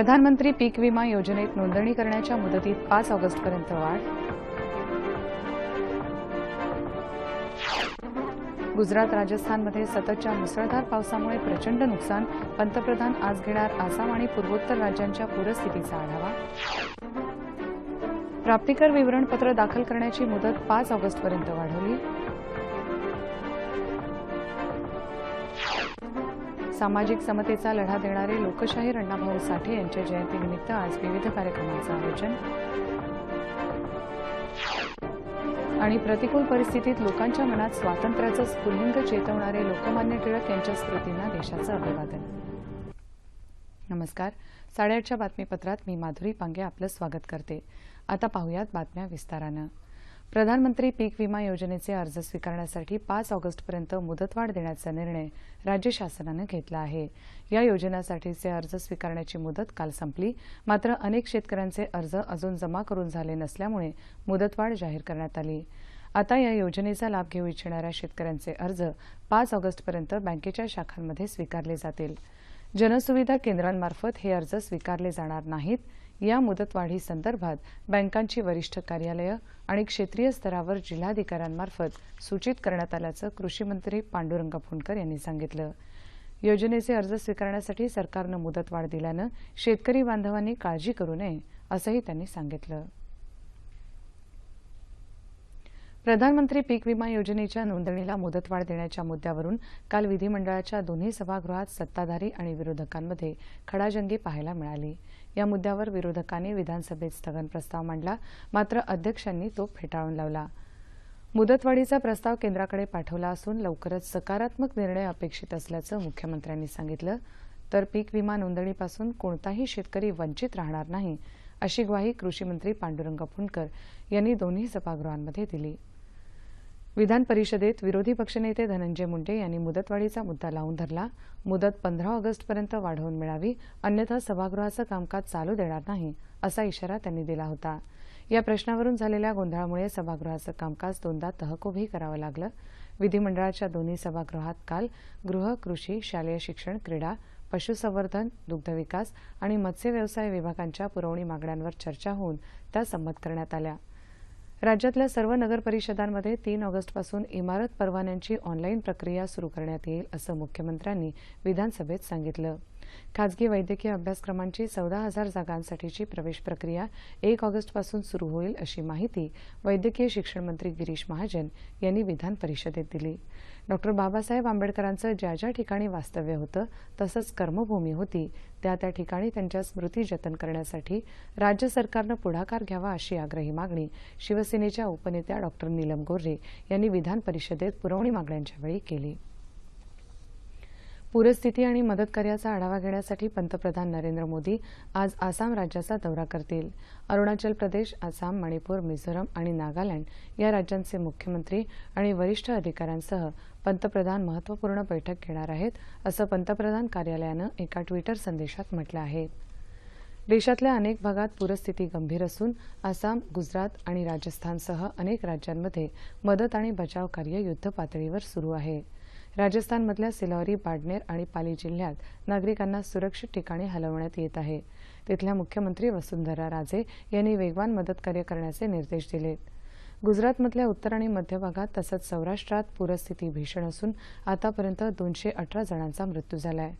प्रधानमंत्री पीक विमा योजनेत नोंदणी करण्याच्या मुदतीत पाच ऑगस्टपर्यंत वाढ. गुजरात राजस्थानमध्ये सततच्या मुसळधार पावसामुळे प्रचंड नुकसान. पंतप्रधान आज घेणार आसाम आणि पूर्वोत्तर राज्यांच्या पूरस्थितीचा आढावा. प्राप्तिकर विवरणपत्र दाखल करण्याची मुदत पाच ऑगस्टपर्यंत वाढवली. सामाजिक समतेचा लढा देणारे लोकशाहीर अण्णाभाऊ साठे यांच्या जयंतीनिमित्त आज विविध कार्यक्रमांचं आयोजन. आणि प्रतिकूल परिस्थितीत लोकांच्या मनात स्वातंत्र्याचं स्फुल्लिंग चेतवणारे लोकमान्य टिळक यांच्या स्मृतींना देशाचं अभिवादन. नमस्कार. साडेआठच्या बातमीपत्रात मी माधुरी पांगे आपलं स्वागत करते. आता पाहुयात बातम्या विस्तारानं. प्रधानमंत्री पीक विमा योजनेचे अर्ज स्वीकारण्यासाठी पाच ऑगस्टपर्यंत मुदतवाढ देण्याचा निर्णय राज्य शासनानं घेतला आहे. या योजनेसाठीचे अर्ज स्वीकारण्याची मुदत काल संपली. मात्र अनेक शेतकऱ्यांचे अर्ज अजून जमा करून झाले नसल्यामुळे मुदतवाढ जाहीर करण्यात आली. आता या योजनेचा लाभ घेऊ इच्छिणाऱ्या शेतकऱ्यांचे अर्ज पाच ऑगस्टपर्यंत बँकेच्या शाखांमध्ये स्वीकारले जातील. जनसुविधा केंद्रांमार्फत हे अर्ज स्वीकारले जाणार नाहीत. या मुदतवाढीसंदर्भात बँकांची वरिष्ठ कार्यालयं आणि क्षेत्रीय स्तरावर जिल्हाधिकाऱ्यांमार्फत सूचित करण्यात आल्याचं कृषीमंत्री पांडुरंग फुंडकर यांनी सांगितलं. योजनेचे अर्ज स्वीकारण्यासाठी सरकारनं मुदतवाढ दिल्यानं शेतकरी बांधवांनी काळजी करू नये असंही त्यांनी सांगितलं. प्रधानमंत्री पीक विमा योजनेच्या नोंदणीला मुदतवाढ देण्याच्या मुद्द्यावरून काल विधिमंडळाच्या दोन्ही सभागृहात सत्ताधारी आणि विरोधकांमध्ये खडाजंगी पाहायला मिळाली. या मुद्द्यावर विरोधकांनी विधानसभेत स्थगन प्रस्ताव मांडला मात्र अध्यक्षांनी तो फेटाळून लावला. मुदतवाढीचा प्रस्ताव केंद्राकडे पाठवला असून लवकरच सकारात्मक निर्णय अपेक्षित असल्याचं मुख्यमंत्र्यांनी सांगितलं. तर पीक विमा नोंदणीपासून कोणताही शेतकरी वंचित राहणार नाही अशी ग्वाही कृषीमंत्री पांडुरंग फुंडकर यांनी दोन्ही सभागृहांमध्ये दिली. विधान परिषदेत विरोधी पक्षनेते धनंजय मुंडे यांनी मुदतवाढीचा मुद्दा लावून धरला. मुदत पंधरा ऑगस्टपर्यंत वाढवून मिळावी अन्यथा सभागृहाचं कामकाज चालू देणार नाही असा इशारा त्यांनी दिला होता. या प्रश्नावरून झालेल्या गोंधळामुळे सभागृहाचं कामकाज दोनदा तहकूबही करावं लागलं. विधिमंडळाच्या दोन्ही सभागृहात काल गृह कृषी शालेय शिक्षण क्रीडा पशुसंवर्धन दुग्धविकास आणि मत्स्य व्यवसाय विभागांच्या पुरवणी मागण्यांवर चर्चा होऊन त्या संमत करण्यात आल्या. राज्यातल्या सर्व नगरपरिषदांमध्ये तीन ऑगस्टपासून इमारत परवान्यांची ऑनलाईन प्रक्रिया सुरू करण्यात येईल असं मुख्यमंत्र्यांनी विधानसभेत सांगितलं. खाजगी वैद्यकीय अभ्यासक्रमांची चौदा हजार जागांसाठीची प्रवेश प्रक्रिया एक ऑगस्टपासून सुरू होईल अशी माहिती वैद्यकीय शिक्षण मंत्री गिरीश महाजन यांनी विधान परिषदेत दिली. डॉक्टर बाबासाहेब आंबेडकरांचं ज्या ज्या ठिकाणी वास्तव्य होतं तसंच कर्मभूमी होती त्या त्या ठिकाणी त्यांच्या स्मृती जतन करण्यासाठी राज्य सरकारनं पुढाकार घ्यावा अशी आग्रही मागणी शिवसेनेच्या उपनेत्या डॉक्टर नीलम गोर्हे यांनी विधान परिषदेत पुरवणी मागण्यांच्या वेळी केली. पूरस्थिती आणि मदतकार्याचा आढावा घेण्यासाठी पंतप्रधान नरेंद्र मोदी आज आसाम राज्याचा दौरा करतील. अरुणाचल प्रदेश आसाम मणिपूर मिझोरम आणि नागालँड या राज्यांचे मुख्यमंत्री आणि वरिष्ठ अधिकाऱ्यांसह पंतप्रधान महत्त्वपूर्ण बैठक घेणार आहेत असं पंतप्रधान कार्यालयानं एका ट्विटर संदेशात म्हटलं आहे. देशातल्या अनेक भागात पूरस्थिती गंभीर असून आसाम गुजरात आणि राजस्थानसह अनेक राज्यांमध्ये मदत आणि बचाव कार्य युद्धपातळीवर सुरू आहे. राजस्थानमधल्या सिलौरी बाडनेर आणि पाली जिल्ह्यात नागरिकांना सुरक्षित ठिकाणी हलवण्यात येत आहे. तिथल्या मुख्यमंत्री वसुंधरा राजे यांनी वेगवान मदत कार्य करण्याचे निर्देश दिलेत गुजरातमधल्या उत्तर आणि मध्य भागात तसंच सौराष्ट्रात पूरस्थिती भीषण असून आतापर्यंत दोनशे अठरा जणांचा मृत्यू झालाय.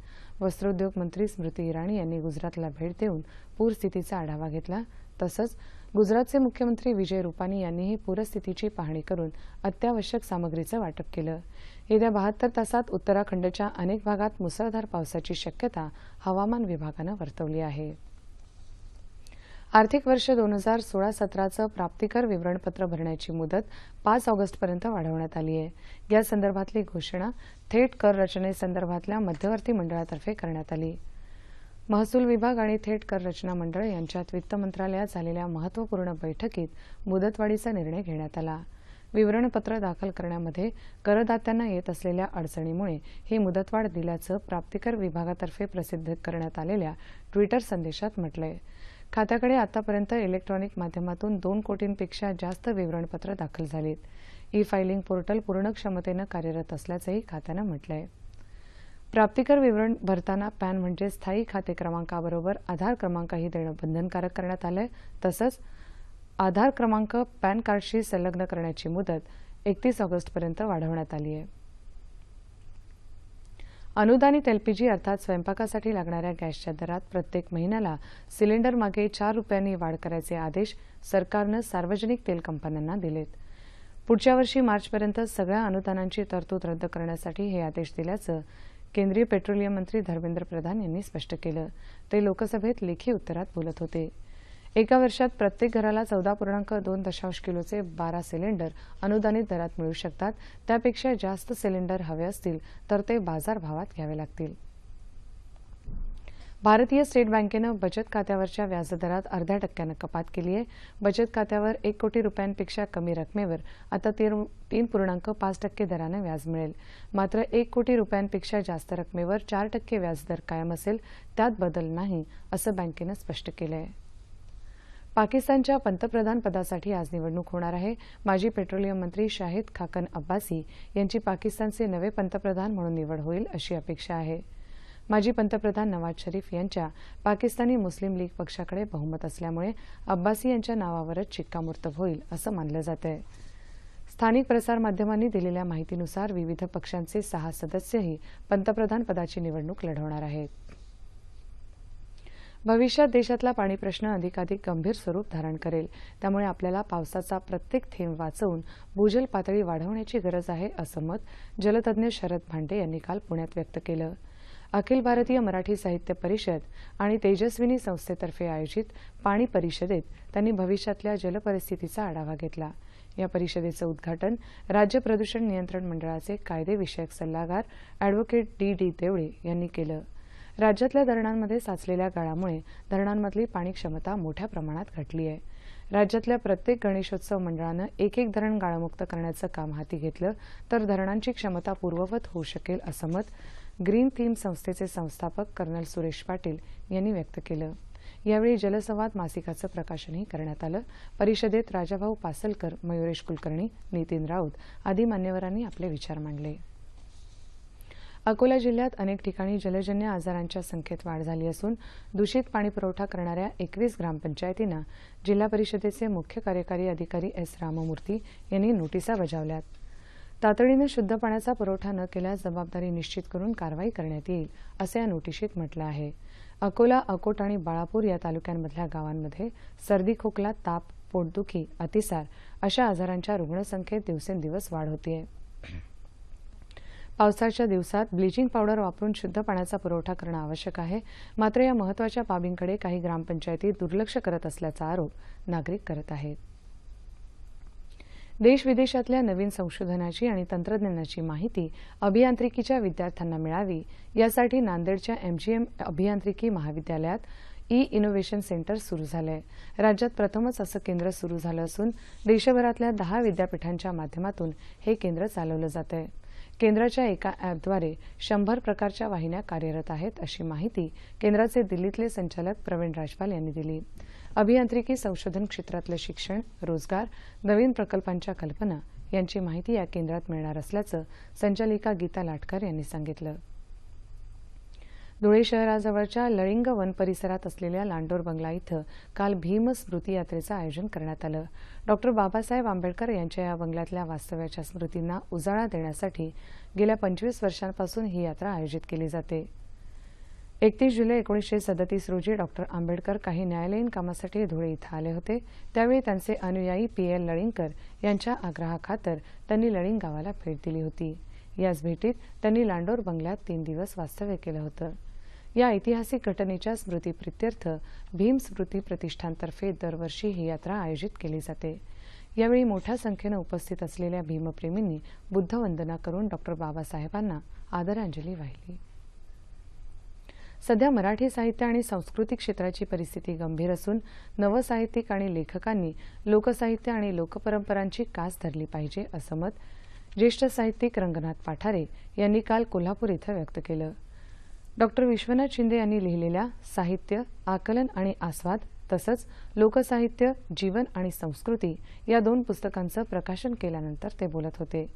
वस्त्रोद्योग मंत्री स्मृती इराणी यांनी गुजरातला भेट देऊन पूरस्थितीचा आढावा घेतला. तसंच गुजरातचे मुख्यमंत्री विजय रुपानी यांनीही पूरस्थितीची पाहणी करून अत्यावश्यक सामग्रीचं वाटप केलं. येत्या बहात्तर तासात उत्तराखंडच्या अनेक भागात मुसळधार पावसाची शक्यता हवामान विभागानं वर्तवली आहे. आर्थिक वर्ष दोन हजार सोळा सतराचं प्राप्तिकर विवरणपत्र भरण्याची मुदत पाच ऑगस्टपर्यंत वाढवण्यात आली आहे. या संदर्भातली घोषणा थेट कर रचनेसंदर्भातल्या मध्यवर्ती मंडळातर्फे करण्यात आली. महसूल विभाग आणि थेट कर रचना मंडळ यांच्यात वित्त मंत्रालयात झालेल्या महत्त्वपूर्ण बैठकीत मुदतवाढीचा निर्णय घेण्यात आला. विवरणपत्र दाखल करण्यामध्ये करदात्यांना येत असलेल्या अडचणीमुळे ही मुदतवाढ दिल्याचं प्राप्तिकर विभागातर्फे प्रसिद्ध करण्यात आलेल्या ट्विटर संदेशात म्हटलंय. खात्याकडे आतापर्यंत इलेक्ट्रॉनिक माध्यमातून दोन कोटींपेक्षा जास्त विवरणपत्र दाखल झालीत. ई फायलिंग पोर्टल पूर्ण क्षमतेनं कार्यरत असल्याचंही खात्यानं म्हटलंय. प्राप्तिकर विवरण भरताना पॅन म्हणजे स्थायी खाते क्रमांकाबरोबर आधार क्रमांकही देणं बंधनकारक करण्यात आलंय. तसंच आधार क्रमांक पॅन कार्डशी संलग्न करण्याची मुदत एकतीस ऑगस्टपर्यंत वाढवण्यात आली आहे. अनुदानित एलपीजी अर्थात स्वयंपाकासाठी लागणाऱ्या गॅसच्या दरात प्रत्येक महिन्याला सिलेंडर मागे चार रुपयांनी वाढ करायचे आदेश सरकारनं सार्वजनिक तेल कंपन्यांना दिलेत. पुढच्या वर्षी मार्चपर्यंत सगळ्या अनुदानांची तरतूद रद्द करण्यासाठी हे आदेश दिल्याचं केंद्रीय पेट्रोलियम मंत्री धर्मेंद्र प्रधान यांनी स्पष्ट केलं. ते लोकसभेत लेखी उत्तरात बोलत होते. एका वर्षात प्रत्येक घराला चौदा पूर्णांक दोन दशांश किलोचे बारा सिलेंडर अनुदानित दरात मिळू शकतात. त्यापेक्षा जास्त सिलेंडर हवे असतील तर ते बाजारभावात घ्यावे लागतील. भारतीय स्टेट बँकेनं बचत खात्यावरच्या व्याजदरात अर्ध्या टक्क्यानं कपात केली आहे. बचत खात्यावर एक कोटी रुपयांपेक्षा कमी रकमेवर आता तीन पूर्णांक पाच टक्के दरानं व्याज मिळेल. मात्र एक कोटी रुपयांपेक्षा जास्त रकमेवर चार टक्के व्याजदर कायम असेल त्यात बदल नाही असं बँकेनं स्पष्ट केलं आहे पाकिस्तानच्या पंतप्रधान पदासाठी आज निवडणूक होणार आहे. माजी पेट्रोलियम मंत्री शाहिद खाकन अब्बासी यांची पाकिस्तानचे नवे पंतप्रधान म्हणून निवड होईल अशी अपेक्षा आहे. माजी पंतप्रधान नवाज शरीफ यांच्या पाकिस्तानी मुस्लिम लीग पक्षाकडे बहुमत असल्यामुळे अब्बासी यांच्या नावावरच शिक्कामोर्तब होईल असं मानलं जात आहे स्थानिक प्रसारमाध्यमांनी दिलेल्या माहितीनुसार विविध पक्षांचे सहा सदस्यही पंतप्रधान पदाची निवडणूक लढवणार आहेत. भविष्यात देशातला पाणी प्रश्न अधिकाधिक गंभीर स्वरूप धारण करेल. त्यामुळे आपल्याला पावसाचा प्रत्येक थेंब वाचवून भूजल पातळी वाढवण्याची गरज आहे असं मत जलतज्ञ शरद भांडे यांनी काल पुण्यात व्यक्त केलं. अखिल भारतीय मराठी साहित्य परिषद आणि तेजस्विनी संस्थेतर्फे आयोजित पाणी परिषदेत त्यांनी भविष्यातल्या जलपरिस्थितीचा आढावा घेतला. या परिषदेचं उद्घाटन राज्य प्रदूषण नियंत्रण मंडळाचे कायदेविषयक सल्लागार अॅडव्होकेट डी डी देवळे यांनी केलं. राज्यातल्या धरणांमध्ये साचलेल्या गाळामुळे धरणांमधली पाणी क्षमता मोठ्या प्रमाणात घटली आहे. राज्यातल्या प्रत्येक गणेशोत्सव मंडळानं एक एक धरण गाळमुक्त करण्याचं काम हाती घेतलं तर धरणांची क्षमता पूर्ववत होऊ शकेल असं मत ग्रीन थीम संस्थेचे संस्थापक कर्नल सुरेश पाटील यांनी व्यक्त केलं. यावेळी जलसंवाद मासिकाचं प्रकाशनही करण्यात आलं. परिषदेत राजाभाऊ पासलकर मयुरेश कुलकर्णी नितीन राऊत आदी मान्यवरांनी आपले विचार मांडले. अकोला जिल्ह्यात अनेक ठिकाणी जलजन्य आजारांच्या संख्येत वाढ झाली असून दूषित पाणी पुरवठा करणाऱ्या एकवीस ग्रामपंचायतींना जिल्हा परिषदेचे मुख्य कार्यकारी अधिकारी एस राममूर्ती यांनी नोटिसा बजावल्यात. तातडीनं शुद्ध पाण्याचा पुरवठा न केल्यास जबाबदारी निश्चित करून कारवाई करण्यात येईल असं या नोटिशीत म्हटलं आहे. अकोला अकोट आणि बाळापूर या तालुक्यांमधल्या गावांमध्ये सर्दी खोकला ताप पोटदुखी अतिसार अशा आजारांच्या रुग्णसंख्येत दिवसेंदिवस वाढ होतीये. पावसाच्या दिवसात ब्लिचिंग पावडर वापरून शुद्ध पाण्याचा पुरवठा करणं आवश्यक आहे मात्र या महत्त्वाच्या बाबींकडे काही ग्रामपंचायती दुर्लक्ष करत असल्याचा आरोप नागरिक करत आहेत. देश विदेशातल्या नवीन संशोधनाची आणि तंत्रज्ञानाची माहिती अभियांत्रिकीच्या विद्यार्थ्यांना मिळावी यासाठी नांदेडच्या एमजीएम अभियांत्रिकी महाविद्यालयात ई इनोव्हेशन सेंटर सुरू झालंय. राज्यात प्रथमच असं केंद्र सुरू झालं असून देशभरातल्या दहा विद्यापीठांच्या माध्यमातून हे केंद्र चालवलं जात आहे केंद्राच्या एका ॲपद्वारे शंभर प्रकारच्या वाहिन्या कार्यरत आहेत अशी माहिती केंद्राचे दिल्लीतले संचालक प्रवीण राजपाल यांनी दिली. अभियांत्रिकी संशोधन क्षेत्रातलं शिक्षण रोजगार नवीन प्रकल्पांच्या कल्पना यांची माहिती या केंद्रात मिळणार असल्याचं संचालिका गीता लाटकर यांनी सांगितलं. धुळे शहराजवळच्या लळिंग वन परिसरात असलेल्या लांडोर बंगला इथं काल भीम स्मृती यात्रेचं आयोजन करण्यात आलं. डॉक्टर बाबासाहेब आंबेडकर यांच्या या बंगल्यातल्या वास्तव्याच्या स्मृतींना उजाळा देण्यासाठी गेल्या पंचवीस वर्षांपासून ही यात्रा आयोजित केली जाते. एकतीस जुलै एकोणीसशे सदतीस रोजी डॉक्टर आंबेडकर काही न्यायालयीन कामासाठी धुळे इथं आले होते. त्यावेळी त्यांचे अनुयायी पी एल लळिंगकर यांच्या आग्रहाखातर त्यांनी लळिंग गावाला भेट दिली होती. याच भेटीत त्यांनी लांडोर बंगल्यात तीन दिवस वास्तव्य केलं होतं. या ऐतिहासिक घटनेच्या स्मृतीप्रित्यर्थ भीम स्मृती प्रतिष्ठानतर्फे दरवर्षी ही यात्रा आयोजित केली जाते. यावेळी मोठ्या संख्येनं उपस्थित असलेल्या भीमप्रेमींनी बुद्धवंदना करून डॉक्टर बाबासाहेबांना आदरांजली वाहिली. सध्या मराठी साहित्य आणि सांस्कृतिक क्षेत्राची परिस्थिती गंभीर असून नवसाहित्यिक आणि लेखकांनी लोकसाहित्य आणि लोकपरंपरांची कास धरली पाहिजे असं मत ज्येष्ठ साहित्यिक रंगनाथ पाठारे यांनी काल कोल्हापूर इथं व्यक्त केलं. डॉक्टर विश्वनाथ शिंदे यांनी लिहिलेल्या साहित्य आकलन आणि आस्वाद तसंच लोकसाहित्य जीवन आणि संस्कृती या दोन पुस्तकांचं प्रकाशन केल्यानंतर ते बोलत होते.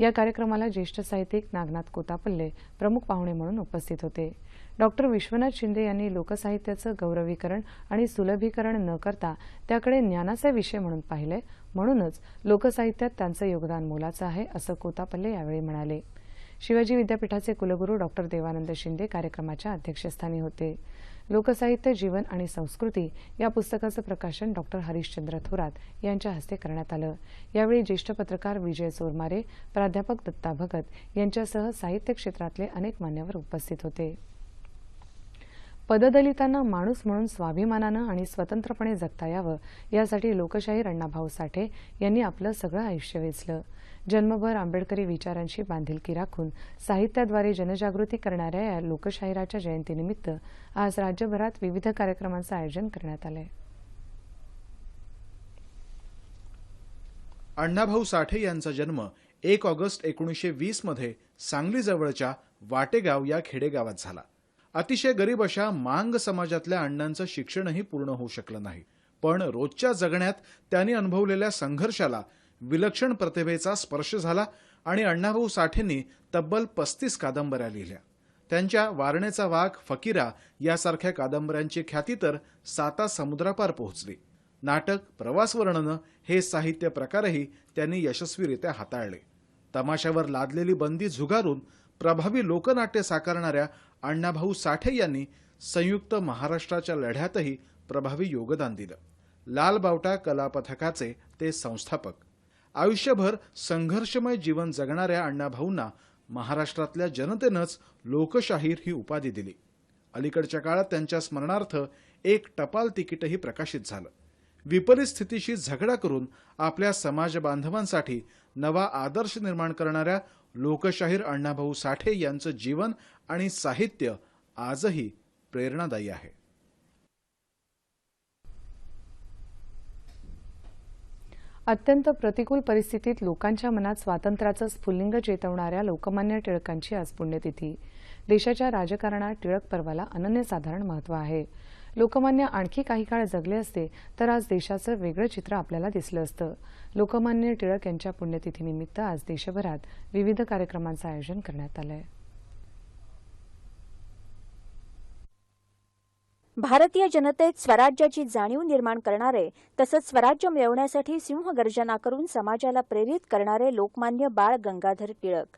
या कार्यक्रमाला ज्येष्ठ साहित्यिक नागनाथ कोतापल्ले प्रमुख पाहुणे म्हणून उपस्थित होते. डॉक्टर विश्वनाथ शिंदे यांनी लोकसाहित्याचं गौरवीकरण आणि सुलभीकरण न करता त्याकडे ज्ञानाचा विषय म्हणून पाहिले म्हणूनच लोकसाहित्यात त्यांचं योगदान मोलाचं आहे असं कोतापल्ले यावेळी म्हणाले. शिवाजी विद्यापीठाचे कुलगुरू डॉक्टर देवानंद शिंदे कार्यक्रमाच्या अध्यक्षस्थानी होते. लोकसाहित्य जीवन आणि संस्कृती या पुस्तकाचं प्रकाशन डॉक्टर हरिश्चंद्र थोरात यांच्या हस्ते करण्यात आलं. यावेळी ज्येष्ठ पत्रकार विजय चोरमारे प्राध्यापक दत्ता भगत यांच्यासह साहित्य क्षेत्रातले अनेक मान्यवर उपस्थित होते. पददलितांना माणूस म्हणून स्वाभिमानानं आणि स्वतंत्रपणे जगता यावं यासाठी लोकशाहीर अण्णाभाऊ साठे यांनी आपलं सगळं आयुष्य वेचलं. जन्मभर आंबेडकरी विचारांशी बांधिलकी राखून साहित्याद्वारे जनजागृती करणाऱ्या या लोकशाहिराच्या जयंतीनिमित्त आज राज्यभरात विविध कार्यक्रमांचं आयोजन करण्यात आलंय. अण्णाभाऊ साठे यांचा जन्म एक ऑगस्ट एकोणीसशे वीसमध्ये सांगलीजवळच्या वाटेगाव या खेडेगावात झाला. अतिशय गरीब अशा मांग समाजातल्या अण्णांचं शिक्षणही पूर्ण होऊ शकलं नाही. पण रोजच्या जगण्यात त्यांनी अनुभवलेल्या संघर्षाला विलक्षण प्रतिभेचा स्पर्श झाला आणि अण्णाभाऊ साठेंनी तब्बल पस्तीस कादंबऱ्या लिहिल्या. त्यांच्या वारणेचा वाघ फकीरा यासारख्या कादंबऱ्यांची ख्याती तर साता समुद्रापार पोहोचली. नाटक प्रवास वर्णनं हे साहित्य प्रकारही त्यांनी यशस्वीरित्या हाताळले. तमाशावर लादलेली बंदी झुगारून प्रभावी लोकनाट्य साकारणाऱ्या अण्णाभाऊ साठे यांनी संयुक्त महाराष्ट्राच्या लढ्यातही प्रभावी योगदान दिलं. लाल बावटा कला पथकाचे ते संस्थापक. आयुष्यभर संघर्षमय जीवन जगणाऱ्या अण्णाभाऊंना महाराष्ट्रातल्या जनतेनंच लोकशाहीर ही उपाधी दिली. अलीकडच्या काळात त्यांच्या स्मरणार्थ एक टपाल तिकीटही प्रकाशित झालं. विपरीत स्थितीशी झगडा करून आपल्या समाज बांधवांसाठी नवा आदर्श निर्माण करणाऱ्या लोकशाहीर अण्णाभाऊ साठे यांचं जीवन आणि साहित्य आजही प्रेरणादायी आहे. अत्यंत प्रतिकूल परिस्थितीत लोकांच्या मनात स्वातंत्र्याचं स्फुल्लिंग चेतवणाऱ्या लोकमान्य टिळकांची आज पुण्यतिथी. देशाच्या राजकारणात टिळक पर्वाला अनन्यसाधारण महत्त्व आहे. लोकमान्य आणखी काही काळ जगले असते तर आज देशाचं वेगळं चित्र आपल्याला दिसलं असतं. लोकमान्य टिळक यांच्या पुण्यतिथीनिमित्त आज देशभरात विविध कार्यक्रमांचं आयोजन करण्यात आलं आहे भारतीय जनतेत स्वराज्याची जाणीव निर्माण करणारे तसंच स्वराज्य मिळवण्यासाठी सिंहगर्जना करून समाजाला प्रेरित करणारे लोकमान्य बाळ गंगाधर टिळक.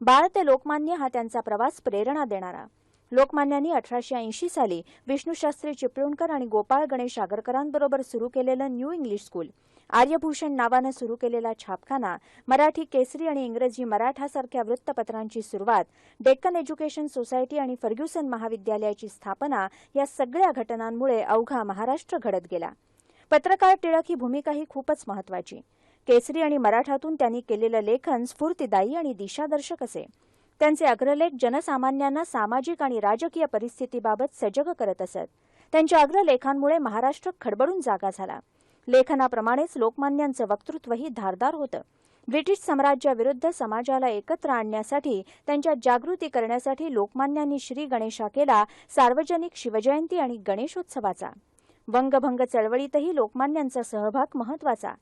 बाळ ते लोकमान्य हा त्यांचा प्रवास प्रेरणा देणारा. लोकमान्यांनी अठराशे ऐंशी साली विष्णूशास्त्री चिपळूणकर आणि गोपाळ गणेश आगरकरांबरोबर सुरू केलेलं न्यू इंग्लिश स्कूल आर्यभूषण नावानं सुरू केलेला छापखाना मराठी केसरी आणि इंग्रजी मराठासारख्या वृत्तपत्रांची सुरुवात डेक्कन एज्युकेशन सोसायटी आणि फर्ग्युसन महाविद्यालयाची स्थापना या सगळ्या घटनांमुळे अवघा महाराष्ट्र घडत गेला. पत्रकार टिळक ही भूमिका ही खूपच महत्वाची केसरी आणि मराठातून त्यांनी केलेलं लेखन स्फूर्तिदायी आणि दिशादर्शक असे. त्यांचे अग्रलेख जनसामान्यांना सामाजिक आणि राजकीय परिस्थितीबाबत सजग करत असत. त्यांच्या अग्रलेखांमुळे महाराष्ट्र खडबडून जागा झाला. लेखनाप्रमाणेच लोकमान्यांचं वक्तृत्वही धारदार होतं. ब्रिटिश साम्राज्याविरुद्ध समाजाला एकत्र आणण्यासाठी त्यांच्या जागृती करण्यासाठी लोकमान्यांनी श्री गणेशा केला सार्वजनिक शिवजयंती आणि गणेशोत्सवाचा. वंगभंग चळवळीतही लोकमान्यांचा सहभाग महत्त्वाचा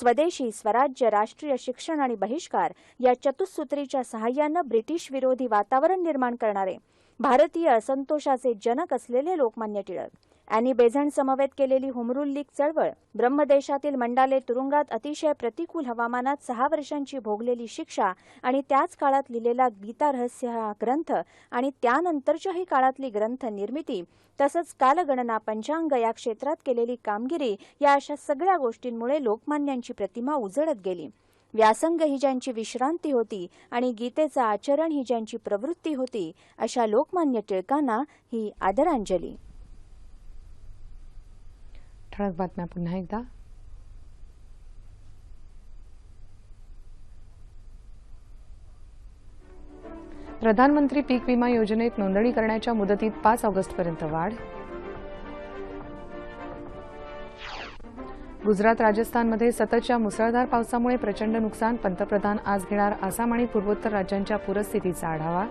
स्वदेशी स्वराज्य राष्ट्रीय शिक्षण आणि बहिष्कार या चतुसूत्रीच्या सहाय्यानं ब्रिटिश विरोधी वातावरण निर्माण करणारे. भारतीय असंतोषाचे जनक असलेले लोकमान्य टिळक. अॅनी बेझंट समवेत केलेली हुमरुल लीग चळवळ ब्रह्मदेशातील मंडाले तुरुंगात अतिशय प्रतिकूल हवामानात सहा वर्षांची भोगलेली शिक्षा आणि त्याच काळात लिहिलेला गीता रहस्य हा ग्रंथ आणि त्यानंतरच्याही काळातली ग्रंथ निर्मिती तसंच कालगणना पंचांग या क्षेत्रात केलेली कामगिरी या अशा सगळ्या गोष्टींमुळे लोकमान्यांची प्रतिमा उजळत गेली. व्यासंग ही ज्यांची विश्रांती होती आणि गीतेचं आचरण ही ज्यांची प्रवृत्ती होती अशा लोकमान्य टिळकांना ही आदरांजली. ठळक बातम्या पुन्हा एकदा. प्रधानमंत्री पीक विमा योजनेत नोंदणी करण्याच्या मुदतीत पाच ऑगस्टपर्यंत वाढ. गुजरात राजस्थानमध्ये सततच्या मुसळधार पावसामुळे प्रचंड नुकसान पंतप्रधान आज घेणार आसाम आणि पूर्वोत्तर राज्यांच्या पूरस्थितीचा आढावा.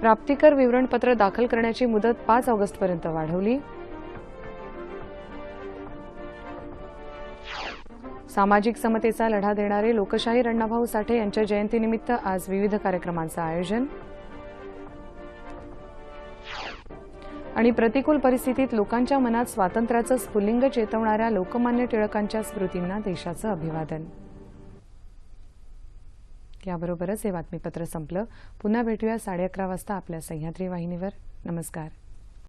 प्राप्तिकर विवरणपत्र दाखल करण्याची मुदत पाच ऑगस्टपर्यंत वाढवली. सामाजिक समतेचा लढा देणारे लोकशाहीर अण्णाभाऊ साठे यांच्या जयंतीनिमित्त आज विविध कार्यक्रमांचं आयोजन. आणि प्रतिकूल परिस्थितीत लोकांच्या मनात स्वातंत्र्याचं स्फुल्लिंग चेतवणाऱ्या लोकमान्य टिळकांच्या स्मृतींना देशाचं अभिवादन. याबरोबरच हे बातमीपत्र संपलं. पुन्हा भेटूया साडे अकरा वाजता आपल्या सह्याद्री वाहिनीवर. नमस्कार.